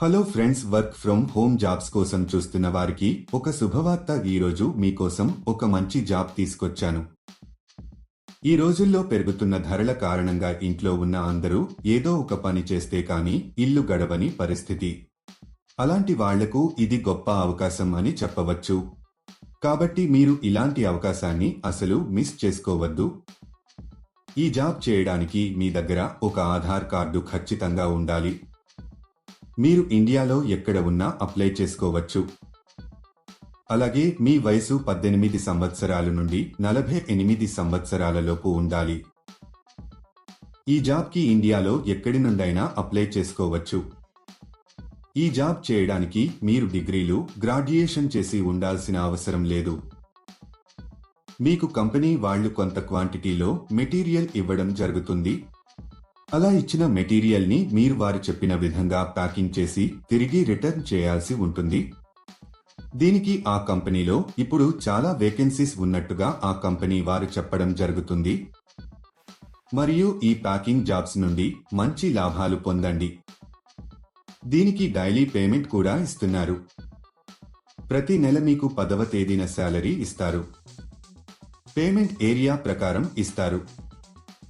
Hello friends work from home jobs కోసం చూస్తున్న వారికి ఒక శుభవార్త ఈరోజు మీకోసం ఒక మంచి జాబ్ తీసుకొచ్చాను. ఈ రోజుల్లో పెరుగుతున్న ధరల కారణంగా ఇంట్లో ఉన్న అందరూ ఏదో ఒక పని చేస్తే కానీ ఇల్లు గడవని పరిస్థితి. అలాంటి వాళ్ళకు ఇది గొప్ప అవకాశం అని చెప్పవచ్చు. కాబట్టి మీరు ఇలాంటి అవకాశాన్ని అసలు మిస్ చేసుకోవద్దు. ఈ జాబ్ చేయడానికి మీ దగ్గర ఒక ఆధార్ కార్డు ఖచ్చితంగా ఉండాలి. మీరు ఇండియాలో ఎక్కడ ఉన్నా అప్లై చేసుకోవచ్చు. అలాగే మీ వయసు పద్దెనిమిది సంవత్సరాల నుండి నలభై ఎనిమిది సంవత్సరాలలోపు ఉండాలి. ఈ జాబ్కి ఇండియాలో ఎక్కడి నుండైనా అప్లై చేసుకోవచ్చు. ఈ జాబ్ చేయడానికి మీరు డిగ్రీలు గ్రాడ్యుయేషన్ చేసి ఉండాల్సిన అవసరం లేదు. మీకు కంపెనీ వాళ్ళు కొంత క్వాంటిటీలో మెటీరియల్ ఇవ్వడం జరుగుతుంది. అలా ఇచ్చిన మెటీరియల్ని మీరు వారు చెప్పిన విధంగా ప్యాకింగ్ చేసి తిరిగి రిటర్న్ చేయాల్సి ఉంటుంది. దీనికి ఆ కంపెనీలో ఇప్పుడు చాలా వేకెన్సీస్ ఉన్నట్టుగా ఆ కంపెనీ వారు చెప్పడం జరుగుతుంది. మరియు ఈ ప్యాకింగ్ జాబ్స్ నుండి మంచి లాభాలు పొందండి. దీనికి డైలీ పేమెంట్ కూడా ఇస్తున్నారు. ప్రతి నెల మీకు పదవ తేదీన శాలరీ ఇస్తారు. పేమెంట్ ఏరియా ప్రకారం ఇస్తారు.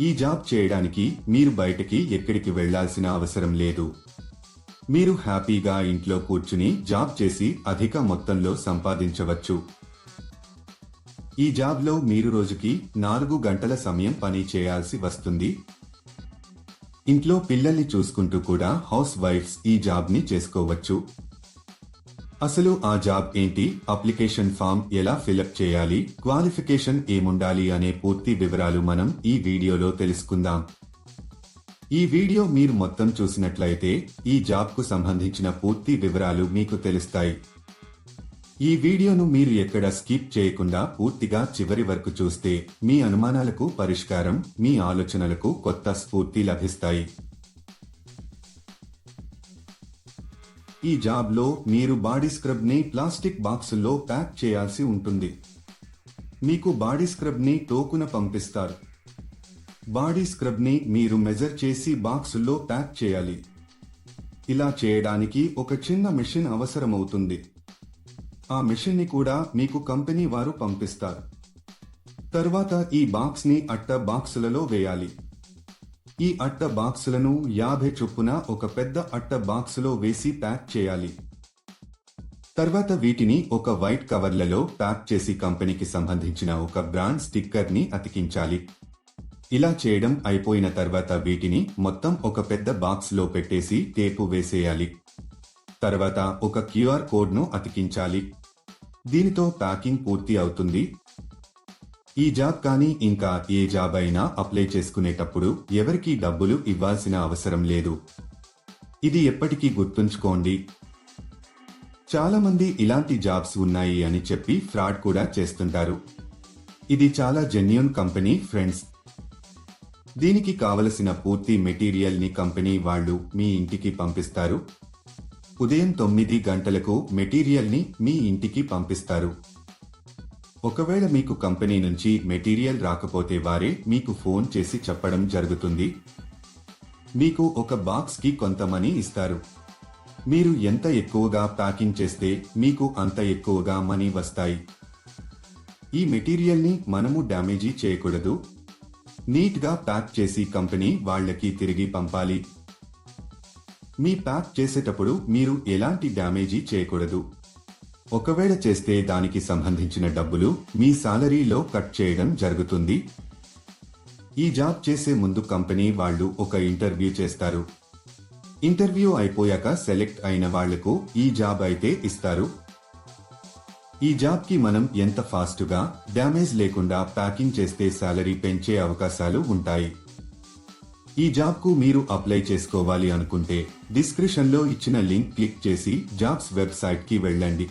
ఈ జాబ్ చేయడానికి మీరు బయటకి ఎక్కడికి వెళ్ళాల్సిన అవసరం లేదు. మీరు హ్యాపీగా ఇంట్లో కూర్చుని జాబ్ చేసి అధిక మొత్తంలో సంపాదించవచ్చు. ఈ జాబ్లో మీరు రోజుకి నాలుగు గంటల సమయం పని చేయాల్సి వస్తుంది. ఇంట్లో పిల్లల్ని చూసుకుంటూ కూడా హౌస్ వైఫ్స్ ఈ జాబ్ని చేసుకోవచ్చు. అసలు ఆ జాబ్ ఏంటి? అప్లికేషన్ ఫామ్ ఎలా ఫిలప్ చేయాలి? క్వాలిఫికేషన్ ఏముండాలి అనే పూర్తి వివరాలు మనం ఈ వీడియోలో తెలుసుకుందాం. ఈ వీడియో మీరు మొత్తం చూసినట్లయితే ఈ జాబ్కు సంబంధించిన పూర్తి వివరాలు మీకు తెలుస్తాయి. ఈ వీడియోను మీరు ఎక్కడ స్కిప్ చేయకుండా పూర్తిగా చివరి వరకు చూస్తే మీ అనుమానాలకు పరిష్కారం మీ ఆలోచనలకు కొత్త స్ఫూర్తి లభిస్తాయి. ఈ జాబ్లో మీరు బాడీ స్క్రబ్ని ప్లాస్టిక్ బాక్సుల్లో ప్యాక్ చేయాల్సి ఉంటుంది. మీకు బాడీ స్క్రబ్ని టోకున పంపిస్తారు. బాడీ స్క్రబ్ని మీరు మెజర్ చేసి బాక్సుల్లో ప్యాక్ చేయాలి. ఇలా చేయడానికి ఒక చిన్న మిషన్ అవసరమవుతుంది. ఆ మిషన్ని కూడా మీకు కంపెనీ వారు పంపిస్తారు. తర్వాత ఈ బాక్స్ని అట్ట బాక్సులలో వేయాలి. ఈ అట్ట బాక్సులను యాభై చొప్పున ఒక పెద్ద అట్ట బాక్సులో వేసి ప్యాక్ చేయాలి. తర్వాత వీటిని ఒక వైట్ కవర్లలో ప్యాక్ చేసి కంపెనీకి సంబంధించిన ఒక బ్రాండ్ స్టిక్కర్ని అతికించాలి. ఇలా చేయడం అయిపోయిన తర్వాత వీటిని మొత్తం ఒక పెద్ద బాక్స్లో పెట్టేసి టేపు వేసేయాలి. తర్వాత ఒక క్యూఆర్ కోడ్ను అతికించాలి. దీనితో ప్యాకింగ్ పూర్తి అవుతుంది. ఈ జాబ్ కానీ ఇంకా ఏ జాబ్ అయినా అప్లై చేసుకునేటప్పుడు ఎవరికీ డబ్బులు ఇవ్వాల్సిన అవసరం లేదు. ఇది ఎప్పటికీ గుర్తుంచుకోండి. చాలా మంది ఇలాంటి జాబ్స్ ఉన్నాయి అని చెప్పి ఫ్రాడ్ కూడా చేస్తుంటారు. ఇది చాలా జెన్యున్ కంపెనీ ఫ్రెండ్స్. దీనికి కావలసిన పూర్తి మెటీరియల్ని కంపెనీ వాళ్ళు మీ ఇంటికి పంపిస్తారు. ఉదయం తొమ్మిది గంటలకు మెటీరియల్ని మీ ఇంటికి పంపిస్తారు. ఒకవేళ మీకు కంపెనీ నుంచి మెటీరియల్ రాకపోతే వారే మీకు ఫోన్ చేసి చెప్పడం జరుగుతుంది. మీకు ఒక బాక్స్కి కొంత మనీ ఇస్తారు. మీరు ఎంత ఎక్కువగా ప్యాకింగ్ చేస్తే మీకు అంత ఎక్కువగా మనీ వస్తాయి. ఈ మెటీరియల్ని మనము డ్యామేజీ చేయకూడదు. నీట్గా ప్యాక్ చేసి కంపెనీ వాళ్ళకి తిరిగి పంపాలి. మీ ప్యాక్ చేసేటప్పుడు మీరు ఎలాంటి డ్యామేజీ చేయకూడదు. ఒకవేళ చేస్తే దానికి సంబంధించిన డబ్బులు మీ సాలరీలో కట్ చేయడం జరుగుతుంది. ఈ జాబ్ చేసే ముందు కంపెనీ వాళ్ళు ఒక ఇంటర్వ్యూ చేస్తారు. ఇంటర్వ్యూ అయిపోయాక సెలెక్ట్ అయిన వాళ్ళకు ఈ జాబ్ అయితే ఇస్తారు. ఈ జాబ్కి మనం ఎంత ఫాస్ట్గా డ్యామేజ్ లేకుండా ప్యాకింగ్ చేస్తే శాలరీ పెంచే అవకాశాలు ఉంటాయి. ఈ జాబ్కు మీరు అప్లై చేసుకోవాలి అనుకుంటే డిస్క్రిప్షన్లో ఇచ్చిన లింక్ క్లిక్ చేసి జాబ్స్ వెబ్సైట్కి వెళ్ళండి.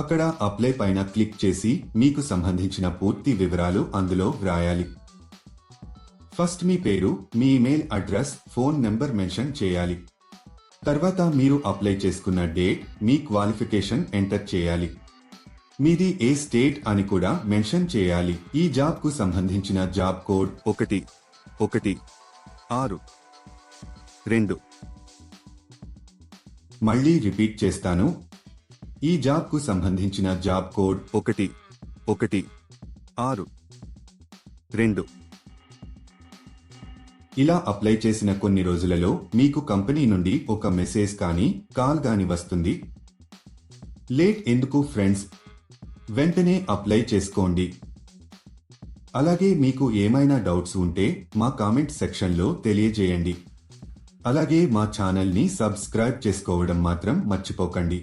అక్కడ అప్లై పైన క్లిక్ చేసి మీకు సంబంధించిన పూర్తి వివరాలు అందులో వ్రాయాలి. ఫస్ట్ మీ పేరు మీ email address phone number mention చేయాలి. తర్వాత మీరు అప్లై చేసుకున్న డేట్ మీ క్వాలిఫికేషన్ ఎంటర్ చేయాలి. మీది ఏ స్టేట్ అని కూడా మెన్షన్ చేయాలి. ఈ జాబ్కు సంబంధించిన జాబ్ కోడ్ ఒకటి ఒకటి ఆరు రెండు. మళ్ళీ రిపీట్ చేస్తాను. ఈ జాబ్కు సంబంధించిన జాబ్ కోడ్ ఒకటి ఒకటి ఆరు రెండు. ఇలా అప్లై చేసిన కొన్ని రోజులలో మీకు కంపెనీ నుండి ఒక మెసేజ్ కానీ కాల్ గాని వస్తుంది. లేట్ ఎందుకు ఫ్రెండ్స్? వెంటనే అప్లై చేసుకోండి. అలాగే మీకు ఏమైనా డౌట్స్ ఉంటే మా కామెంట్ సెక్షన్లో తెలియజేయండి. అలాగే మా ఛానల్ని సబ్స్క్రైబ్ చేసుకోవడం మాత్రం మర్చిపోకండి.